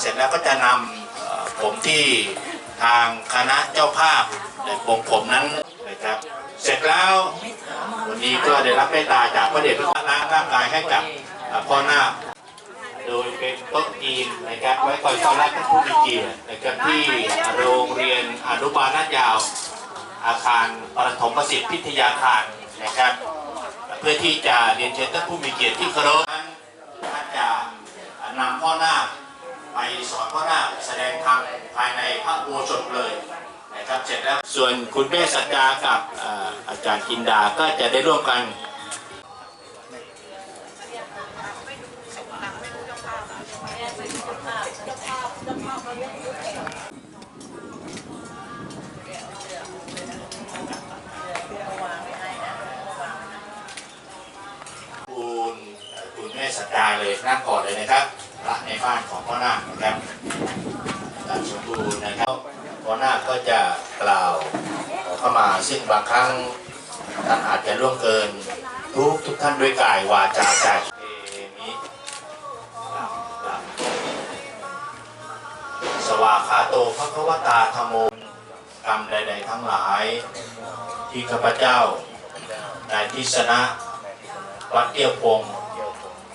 เสร็จแล้วก็จะนำผมที่ทางคณะเจ้าภาพในปงผมนั้นนะครับ เสร็จแล้ววันนี้ก็ได้รับเมตตาจากพระเดชพระคุณล้างร่างกายให้กับเอ่อพ่อนาโดยเป็นโต๊ะจีนนะครับไว้คอยต้อนรับท่านผู้มีเกียรตินะครับที่โรงเรียนอนุบาลลาดยาว อาคารประถมประสิทธิ์พิทยาคารนะครับ เพื่อที่จะเรียนเชิญท่านผู้มีเกียรติที่เคารพท่านจะนำพ่อหน้า ไปสอนพ่อนาคแสดงธรรมภายในพระอุโบสถเลยนะครับเสร็จแล้วส่วนคุณแม่สัจจากับอาจารย์กินดาก็จะได้ร่วมกันคุณคุณแม่สัจจาเลยนั่งก่อนเลยนะครับ บ้านของพ่อนาคนะครับอาจารย์สมบูรณ์นะครับพ่อนาคก็จะกล่าวขอเข้ามาซึ่งบางครั้งท่านอาจจะล่วงเกินทุกทุกท่านด้วยกายวาจาใจเอมิสวาขาโตพระควตาธรรมโมกรรมใด ๆ ทั้งหลาย ที่ข้าพเจ้านายทิศนะวัดเตี้ยวพง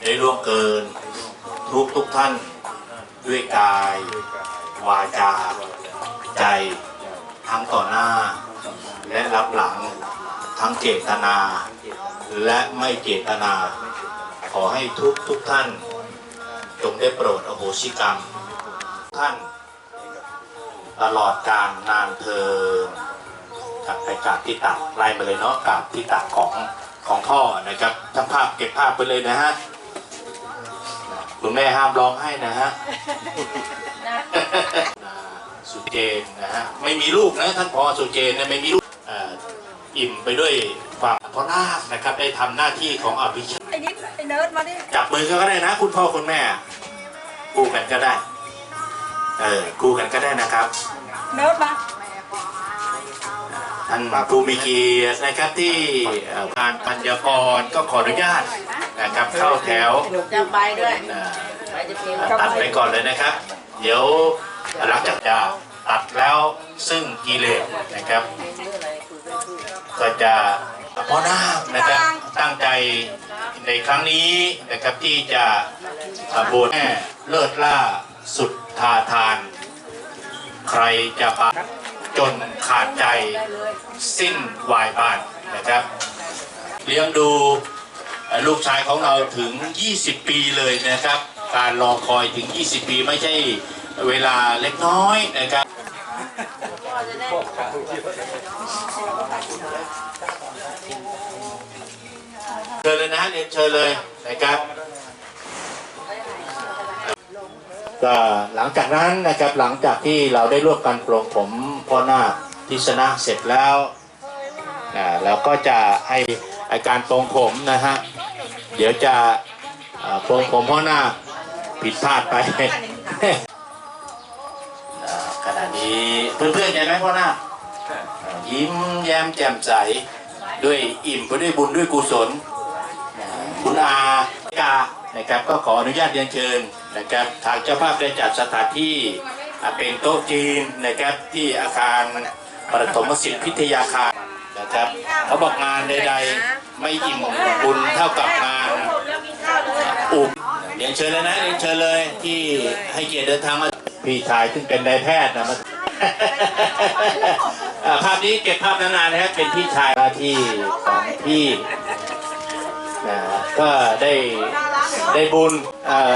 ได้ร่วงเกิน ทุกทุกท่าน ด้วยกาย วาจา ใจ ทั้งต่อหน้า และรับหลัง ทั้งเจตนา และไม่เจตนา ขอให้ทุกทุกท่าน จงได้โปรดอโหสิกรรม ท่าน ตลอดการนานเทินกับไปกราบที่ตักไล่มาเลยเนาะกราบที่ตักของของพ่อนะครับทั้งภาพเก็บภาพไปเลยนะฮะ คุณแม่ห้ามร้องให้นะฮะสุเจนนะฮะไม่มีลูกนะท่านพอสุเจนนะไม่มีลูกเอ่ออิ่มไปด้วยความพ่อนาคนะครับ ได้ทำหน้าที่ของอภิชาติไอ้นิดไอ้เนิร์ดมาดิจับมือกันก็ได้นะ คุณพ่อคุณแม่คู่กันก็ได้เออคู่กันก็ได้นะครับ เนิร์ดมาท่านผู้มีเกียรตินะครับที่เอ่อการปัญญากรก็ขออนุญาต นะครับ เข้าแถวจะไปด้วยนะไปจะพิมตัดไปก่อนเลยนะครับ เดี๋ยวหลังจากจะตัดแล้วซึ่งกิเลสนะครับ ก็จะพ่อนาคนะครับตั้งใจในครั้งนี้นะครับที่จะบวชแม่เลิศล่าสุดทาทาน ใครจะปาจนขาดใจสิ้นวายบานนะครับ เลี้ยงดู ลูกชายของเราถึง 20 ปีเลยนะครับ การรอคอยถึง 20 ปีไม่ใช่เวลาเล็กน้อยนะครับเชิญเลยนะเรียนเชิญเลยนะครับก็หลังจากนั้นนะครับหลังจากที่เราได้ร่วมกันปลงผมพ่อหน้าคทิศนะเสร็จแล้วอ่าเราก็จะให้ ไอาการปลงผมนะฮะ เดี๋ยวจะอ่าปลงผมพ่อหน้าผิดพลาดไปขณะนี้เพื่อนๆใช่ไหมพ่อหน้ายิ้มแย้มแจ่มใสด้วยอิ่มไปด้วยบุญด้วยกุศลคุณอากานะครับก็ขออนุญาตเรียนเชิญนะครับทางเจ้าภาพได้จัดสถานที่เป็นโต๊ะจีนนะครับที่อาคารประถมศิลป์พิทยาคารนะครับเขาบอกงานใด ๆ ไม่อิ่มบุญเท่ากับงานอุบเรียนเชิญเลยนะเรียนเชิญเลยที่ให้เกียรติเดินทางมาพี่ชายซึ่งเป็นนายแพทย์นะมาอ่าภาพนี้เก็บภาพนานๆนะครับเป็นพี่ชายหน้าที่ของพี่นะก็ได้ได้บุญเอ่อ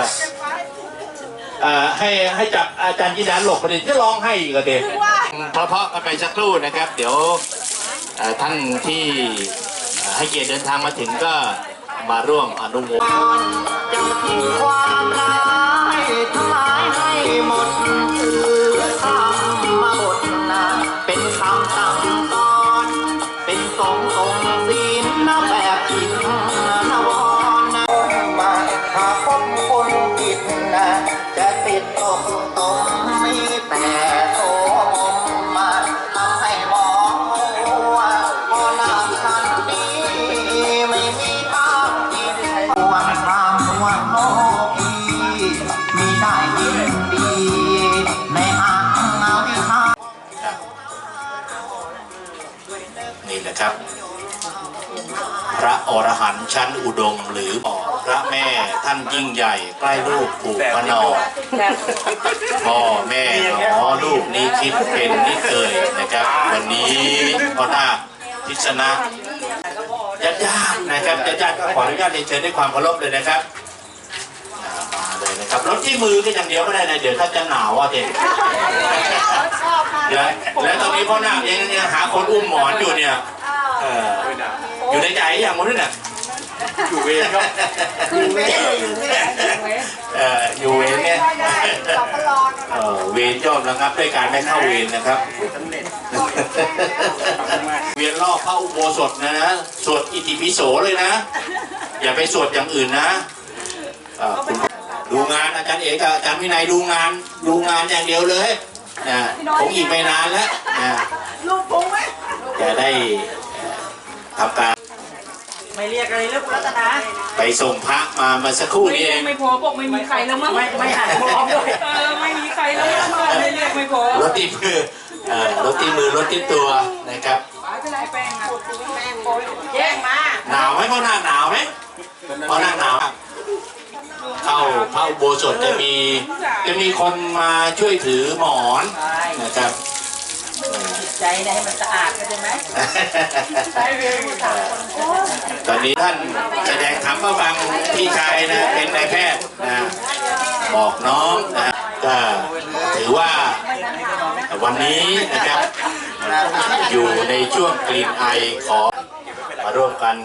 เอ่อให้ให้จับอาจารย์ยินดาหลบประเด็นจะร้องให้อีกระเด็นเพราะๆกันไปสักครู่นะครับ เดี๋ยวเอ่อท่านที่เอ่อ ให้เกียรติเดินทางมาถึงก็มาร่วมอนุโมทนา อรหันต์ชั้นอุดมหรือพระแม่ท่านยิ่งใหญ่ใกล้ลูกผูกพระนอพ่อแม่หมอลูกนี้คิดเป็นนิเอ่ยนะครับ วันนี้พ่อนาคทิศนะญาติญาติๆนะครับญาติญาติๆก็ขออนุญาตเรียนเชิญด้วยความเคารพเลยนะครับอ่ามาเลยนะครับรถที่มือก็อย่างเดียวก็ได้นะเดี๋ยวถ้าจะหนาวอะเด็กแล้วแล้วตอนนี้พ่อนาคเองเนี่ยหาคนอุ้มหมอนอยู่เนี่ยเออ อยู่ในใจอย่างมั้งเนี่ยอยู่เวรครับขึ้นเวทเลยอยู่เวทเอ่ออยู่เวรเนี่ยสับปะรดเอ่อเวรย่อมระงับด้วยการไม่เข้าเวรนะครับเวียนรอบเข้าอุโบสถนะนะสวดอิติปิโสเลยนะ อย่าไปสวดอย่างอื่นนะเอ่อคุณดูงานอาจารย์เอกกับอาจารย์วินัยดูงานดูงานอย่างเดียวเลยนะคงอีกไม่นานแล้วนะลูกพุงไหมจะได้เอ่อทำการ ไม่เรียกอะไรเรื่องรัตนาไปส่งพระมาเมื่อสักครู่นี้เองไม่พอบอกไม่มีใครแล้วมั้งไม่ไม่หันมองด้วยเออไม่มีใครแล้วมั้งเลยเรียกไม่พอรถที่มือเอ่อรถที่มือรถที่ตัวนะครับไม่เป็นไรแป้งอะแย่งมาหนาวไหมพ่อหน้าหนาวไหมพ่อหน้าหนาวเข้าพระอุโบสถจะมีจะมีคนมาช่วยถือหมอนนะครับ ใจนะให้มันสะอาดเข้าใจไหมตอนนี้ท่านแสดงธรรมมาฟังพี่ชายนะเป็นนายแพทย์นะบอกน้องนะก็ถือว่าวันนี้นะครับอยู่ในช่วงกลิ่นไอขอมาร่วมกัน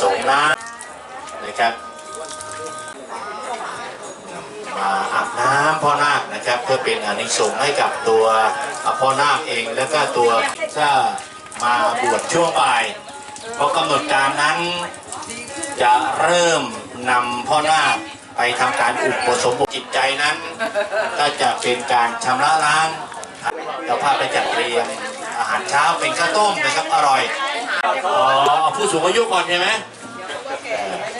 ส่งน้ำนะครับ มาอาบน้ำพ่อนาคนะครับ เพื่อเป็นอานิสงส์ให้กับตัวพ่อนาคเองแล้วก็ตัวถ้ามาบวชช่วงบ่ายเพราะกำหนดการนั้นจะเริ่มนำพ่อนาคไปทำการอุปสมบทจิตใจนั้น ก็จะเป็นการชำระล้างเจ้าภาพไปจัดเตรียมอาหารเช้าเป็นข้าวต้มนะครับอร่อยอ๋อผู้สูงอายุก่อนใช่ไหม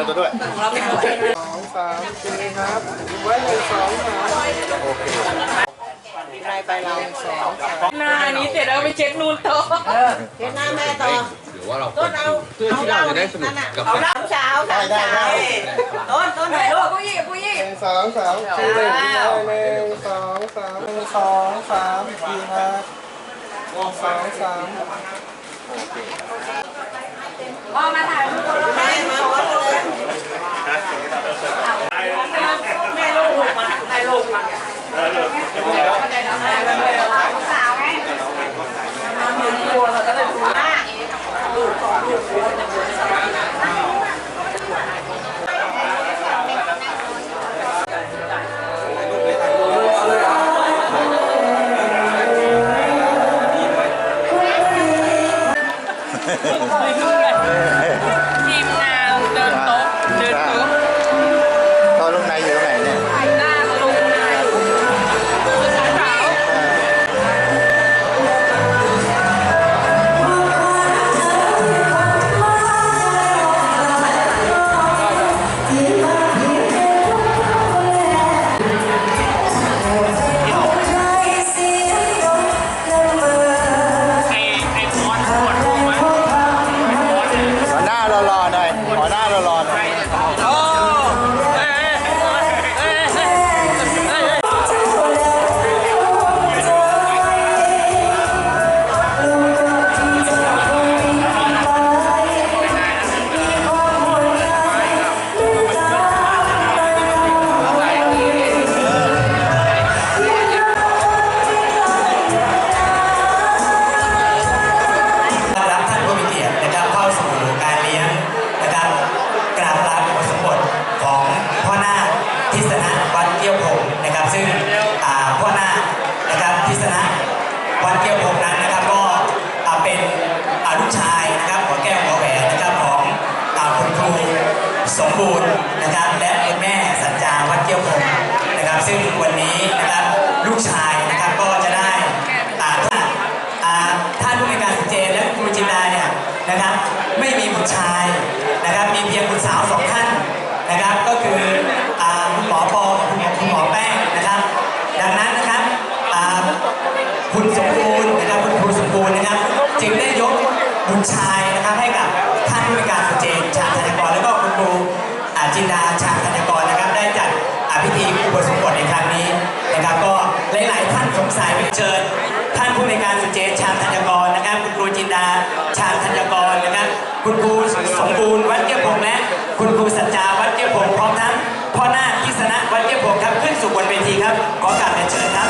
ชวนเยอะซะด้วยใครไปเราสองหน้านี้เสร็จแล้วไปเช็ดนูนต่อเห็นหน้าแม่ต่อหรือว่าเราต้นเอาเพื่อที่เราจะได้สนุกกับเอาน้ำเช้าน้ำเช้าต้นต้นไหนลูกผู้หญิงผู้หญิงหนึ่งสองสามสี่หนึ่งหนึ่งสองสามหนึ่งสองสามสี่ห้าหนึ่งสองสาม พ่อมาถ่ายรูป แม่มาวัดเลย แม่ลูกมาถ่ายรูปมาสาวไงมาเหมือน ตัวเราก็เลยดูหน้าทีมงานเดินดินโต๊ะตอน กชาย เจนชาธัญกรนะครับ คุณครูจินดาชาญธัญกรนะครับ คุณครูสมบูรณ์วัดเกี้ยวพงและคุณครูสัจจาวัดเกี้ยวพงพร้อมทั้งพ่อหน้าคกิษณะวัดเกี้ยวพงครับขึ้นสู่บนเวทีครับ ขอกราบเรียนเชิญครับ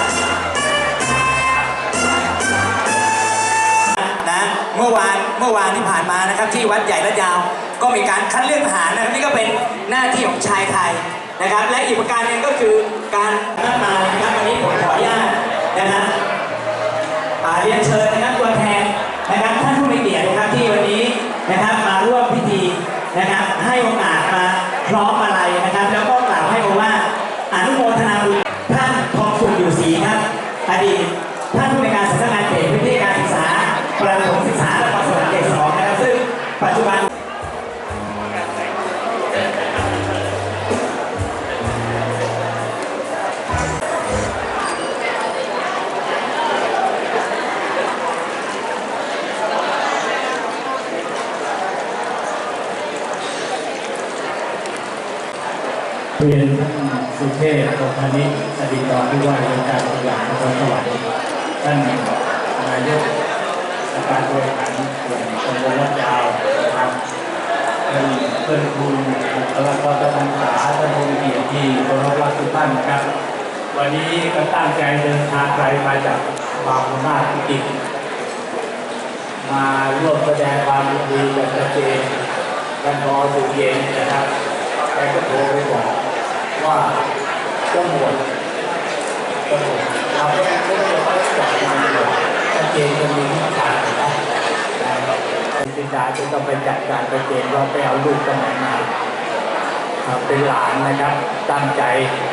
นะเมื่อวานเมื่อวานที่ผ่านมานะครับ ที่วัดใหญ่และยาว ก็มีการคัดเลือกทหารนะครับนี่ก็เป็นหน้าที่ของชายไทยนะครับ และอีกประการหนึงก็คือการนัดมานะครับวันนี้ผมขอ อ่าเทพโอพานิชอดีตรองผู้ว่าราชการจังหวัดนครสวรรค์ท่านนายกองค์กาบริหารส่วนตำบลวัดยาวนะครับท่านเพื่อนครูบุคลากรทางการศึกษาท่านผู้มีเกียรติที่เคารพรักทุกท่านนะครับ วันนี้ก็ตั้งใจเดินทางไกลมาจากบางพมาพิจิตรมาร่วมแสดงความยินดีกับพระเจนท่านพอสุเย็นนะครับแกก็โทรไปบอกว่า จะหมดจะหมดเราก็ไม่ได้ว่าจัดงานหมดชัดเจนจะมีวิธีการนะเป็นจิดาจะต้องไปจัดการชัดเจนเราไปเอาลูกกันไหมาเป็นหลานนะครับ ตั้งใจ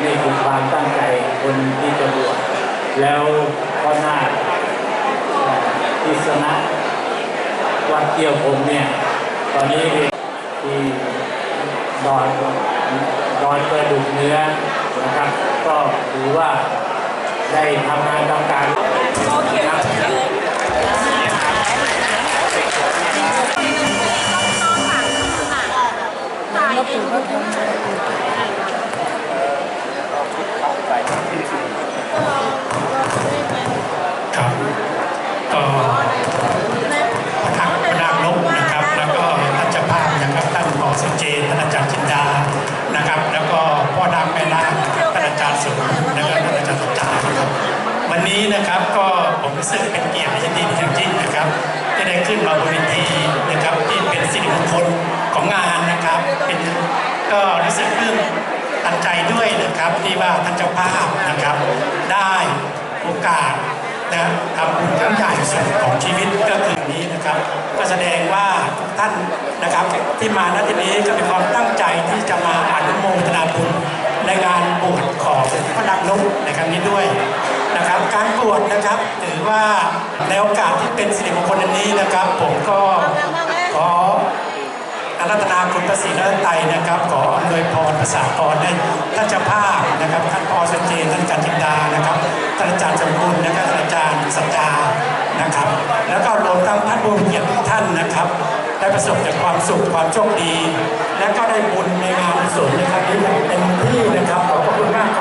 นี่คือความตั้งใจคนที่จะบวชแล้วก็หน้าทิศนะวัดเกี่ยวผมเนี่ย ตอนนี้ที่ดอนดอนกระดูกเนื้อ นะครับ ก็ถือว่าได้ทำงานทำการนะครับครับ นอาจารย์สุนะครับท่านอาจารย์สัจจานะครับวันนี้นะครับก็ผมรู้สึกเป็นเกียรติยินดีอย่างยิ่งนะครับที่ได้ขึ้นมาบนเวทีนะครับที่เป็นสิริมงคลของงานนะครับเป็นก็รู้สึกปลื้มตันใจด้วยนะครับที่ว่าท่านเจ้าภาพนะครับ ได้โอกาสนะทำบุญครั้งใหญ่สุดของชีวิตก็คือนี้นะครับ ก็แสดงว่าทุกท่านนะครับที่มาณที่นี้ก็เป็นความตั้งใจที่จะมาอนุโมทนาบุญในงานบ ของพระดักนกในครั้งนี้ด้วยนะครับ การบวชนะครับถือว่าในโอกาสที่เป็นสิริมงคลอันนี้นะครับ ผมก็ขออารัตนาคุณพระศรีรัตนตรนะครับ ขออำนวยพรภาษาพรให้ท่านเจ้าภาพนะครับท่านพอสัจเจนท่านจารย์จินดานะครับท่านอาจารย์สมบูรณ์นะครับท่านอาจารย์สัจจานะครับ แล้วก็รวมทั้งท่านผู้มีเกียรติทุกท่านนะครับ ได้ประสบแต่ความสุขความโชคดี และก็ได้บุญในงานกุศลในครั้งนี้อย่างเต็มที่นะครับขอบพระคุณมาก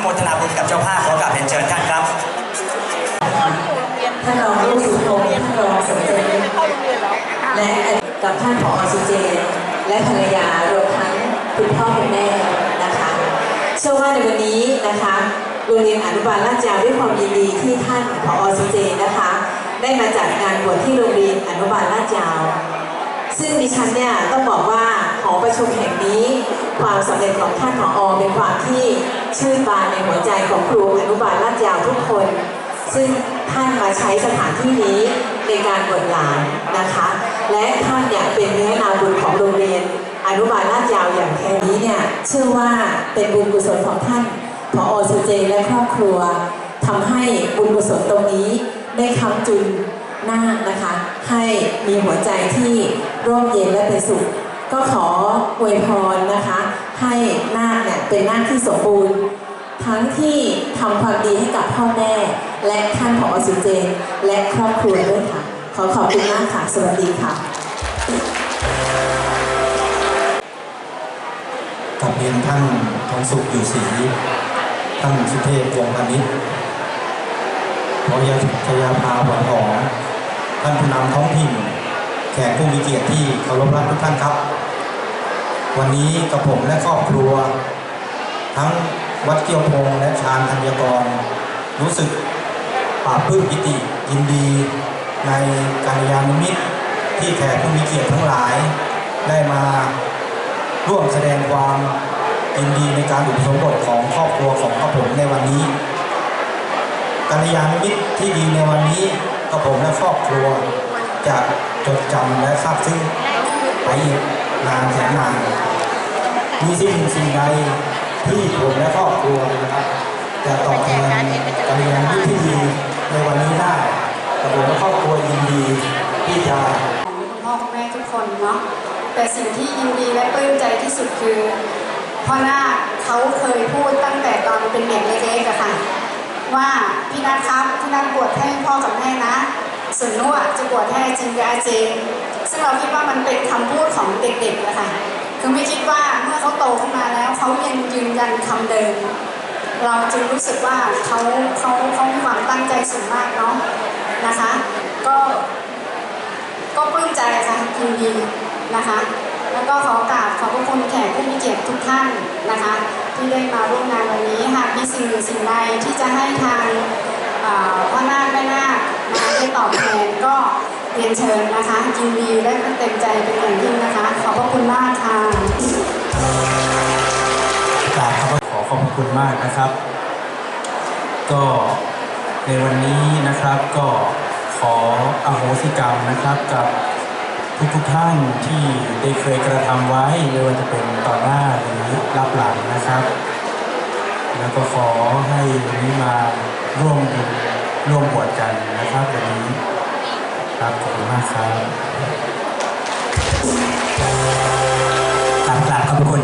โมทนาบุญกับเจ้าภาพขอกราบเรียนเชิญท่านครับท่านรองผู้สุพงศ์ท่านรองสมเด็จและกับท่านผอสุเจนและภรรยารวมทั้งคุณพ่อคุณแม่นะคะเชื่อว่าในวันนี้นะคะโรงเรียนอนุบาลลาดยาด้วยความยินดีที่ท่านผอสุเจนนะคะ ได้มาจัดงานบวชที่โรงเรียนอนุบาลลาดยาว ซึ่งดิฉันเนี่ยต้องบอกว่าหอประชุมแห่งนี้ ความสำเร็จของท่านผอเป็นความที่ ชื่นบานในหัวใจของครูอนุบาลลาดยาวทุกคน ซึ่งท่านมาใช้สถานที่นี้ในการบวชหลานนะคะ และท่านเนี่ยเป็นเนื้อนาบุญของโรงเรียน อนุบาลลาดยาวอย่างแท้นี้เนี่ยเชื่อว่าเป็นบุญกุศลของท่านผอสุเจและครอบครัวทำให้บุญกุศลตรงนี้ได้คำจุนนาคนะคะ ให้มีหัวใจที่ร่มเย็นและเป็นสุข ก็ขออวยพรนะคะ ให้นาคเนี่ยเป็นนาคที่สมบูรณ์ ทั้งที่ทำความดีให้กับพ่อแม่ และท่านผองอสุเจน และครอบครัวด้วยค่ะ ขอขอบคุณมากค่ะ สวัสดีค่ะกับเรียนท่านทองสุขอยู่ศรีท่านสุเทพวงศ์พานิชพอยาชยาภาหวนหอมท่านผู้นำท้องถิ่นแขกผู้มีเกียรติที่เคารพรักทุกท่านครับ วันนี้กับผมและครอบครัว ทั้งวัดเกี่ยวพงและชาญธัญกร รู้สึกปลาบปลื้มปิติยินดี ในการยานมิตรที่แขกผู้มีเกียรติทั้งหลาย ได้มาร่วมแสดงความยินดีในการอุปสมบทของครอบครัวของกระผมในวันนี้การยานมิตรที่ดีในวันนี้กระผมและครอบครัวจะจดจำและซาบซึ้งไปอีก นานแสนนานมีสิ่งสิ่งใดที่ผมและครอบครัวนะครับจะตอบแทนการยานุมิตรที่ดีในวันนี้ได้กระผมและครอบครัวยินดีที่จะของคุณพ่อคุณแม่ทุกคนเนาะแต่สิ่งที่ยินดีและปลื้มใจที่สุดคือพ่อหน้าเขาเคยพูดตั้งแต่ตอนเป็นเด็กเล็กๆอะค่ะว่าพี่นัทครับพี่นัทบวชให้พ่อกับแม่นะ ส่วนนุ่จะบวชให้จริงกับอาเจน ซึ่งเราคิดว่ามันเป็นคำพูดของเด็กๆนะคะคือไม่คิดว่าเมื่อเขาโตขึ้นมาแล้วเขายังยืนยันคำเดิม เราจึงรู้สึกว่าเขาเขาเขามีความตั้งใจสูงมากเนาะนะคะ ก็ก็ปลื้มใจค่ะยินดีนะคะ แล้วก็ขอกราบขอบพระคุณแขกผู้มีเกียรติทุกท่านนะคะ ที่ได้มาร่วมงานวันนี้หากมีสิ่งสิ่งใดที่จะให้ทางเอ่อพ่อนาคแม่นาคมาได้ตอบแทนก็ เรียนเชิญนะคะยินดีและเต็มใจเป็นอย่างยิ่งนะคะ ขอบพระคุณมากค่ะกราบขอบขอบพระคุณมากนะครับ ก็ในวันนี้นะครับก็ขออโหสิกรรมนะครับกับทุกทุกท่านที่ได้เคยกระทำไว้ไม่ว่าจะเป็นต่อหน้าหรือรับหลังนะครับ แล้วก็ขอให้วันนี้มาร่วมร่วมบวชกันนะครับวันนี้ ครับขอบคุณมากครับกราบขอบคุณ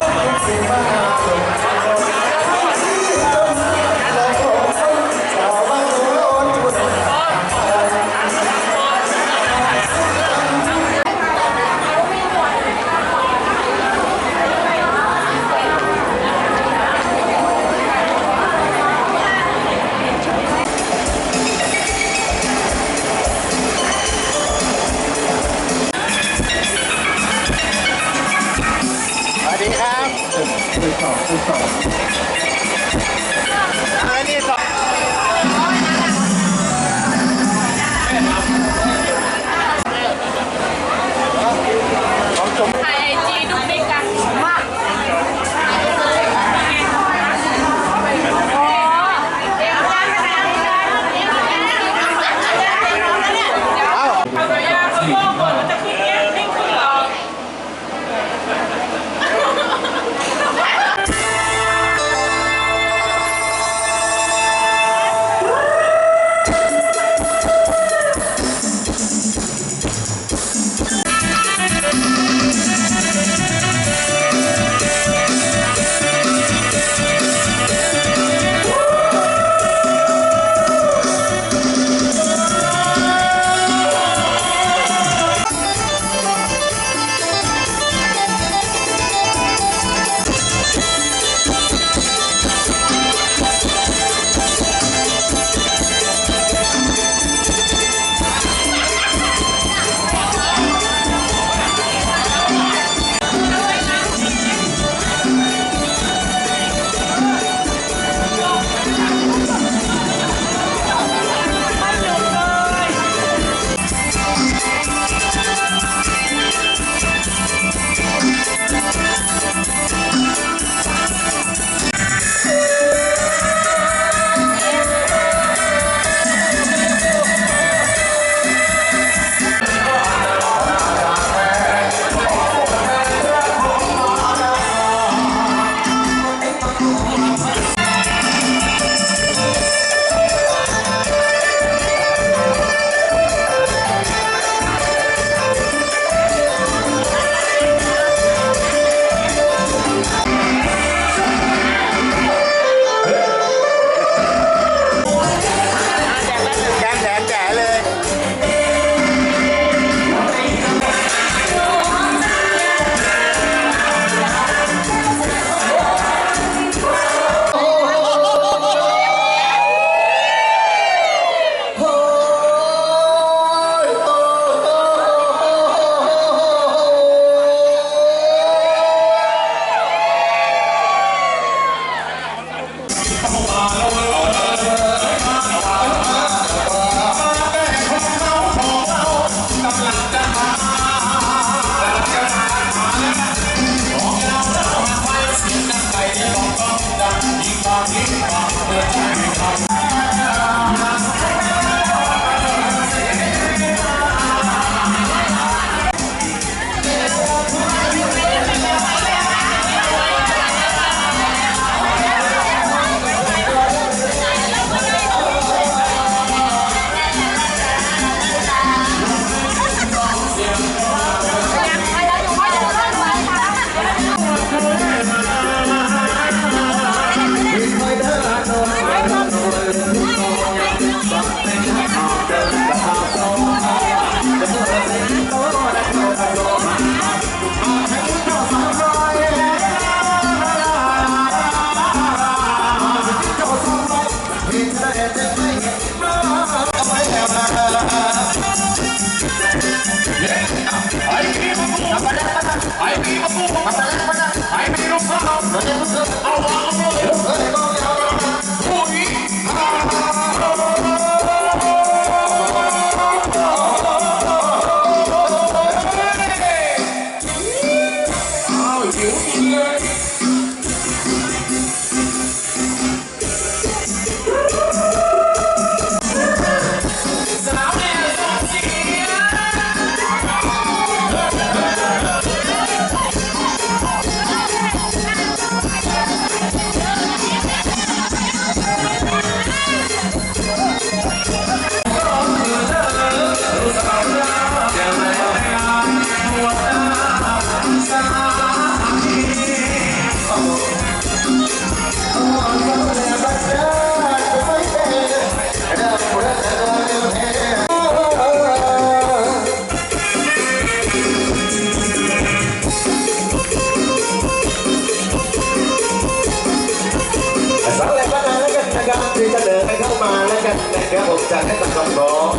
จากให้ตัดคำร้อง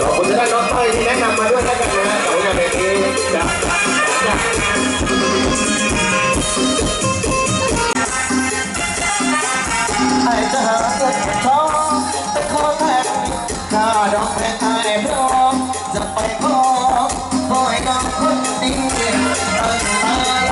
ขอบคุณท่านน้องเต้ยที่แนะนำมาด้วยแล้วกันนะสำหรับเพลงนี้จากไอ้จะหาเงินทองไปขอแทนข้าดอกแพงไอ้พร้อมจะไปขอขอให้น้องคนดีตั้งมาแล้วต้อ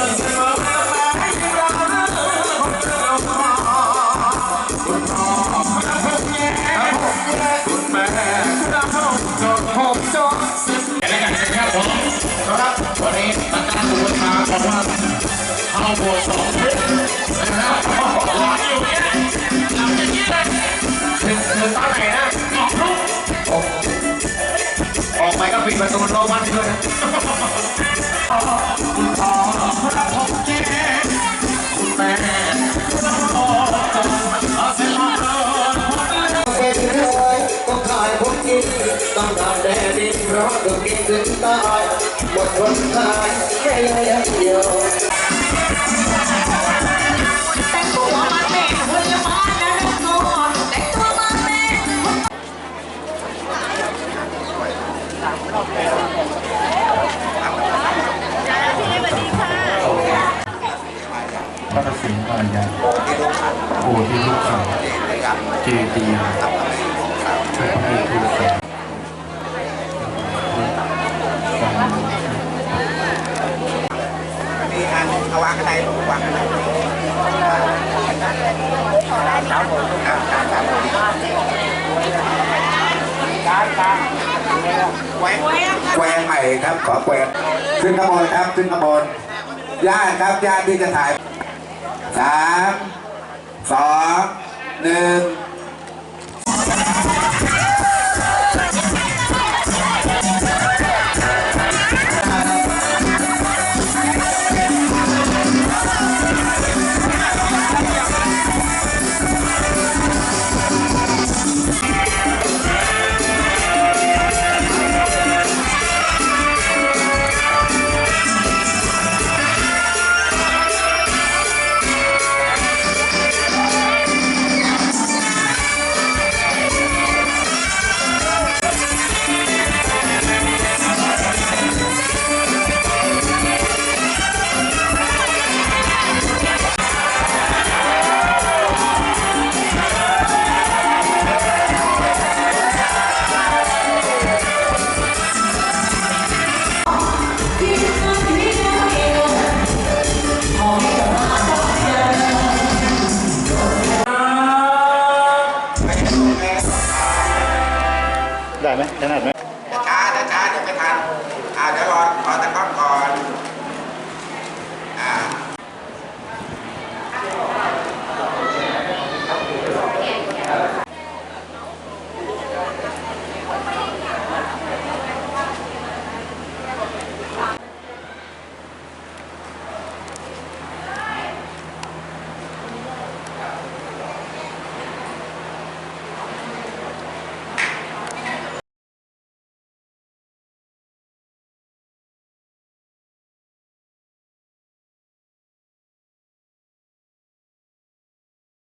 บูชาของว่าเอาบวสองชุดนะครับรออยู่เนี่ยหลังจากนี้นะถึงถึงตอนไหนนะสองทุ่มออกไปก็ปิดประตูโรงมันด้วยคุณพ่อผมแก่คุณแม่โอ้จงเอาเสีเดินเป็นเลยต้องขายผมกินต้องทำแดดดินราะถูกกินถึงตาย หมดคนขายไม่ยเดียวแต่งตัวมาแม่พยวมาแม่คณะระสิงห์ภรรยาโพธิลูกขังเจดีย์พระพุทธรูปขังมี อันเอาวางกันไหนวางกันไหนครับผมครับครับผมการการแหวนแหวนใหม่ครับ ขอแหวนขึ้นขบวนครับขึ้นขบวนญาติครับญาติที่จะถ่ายสามสองหนึ่ง ไ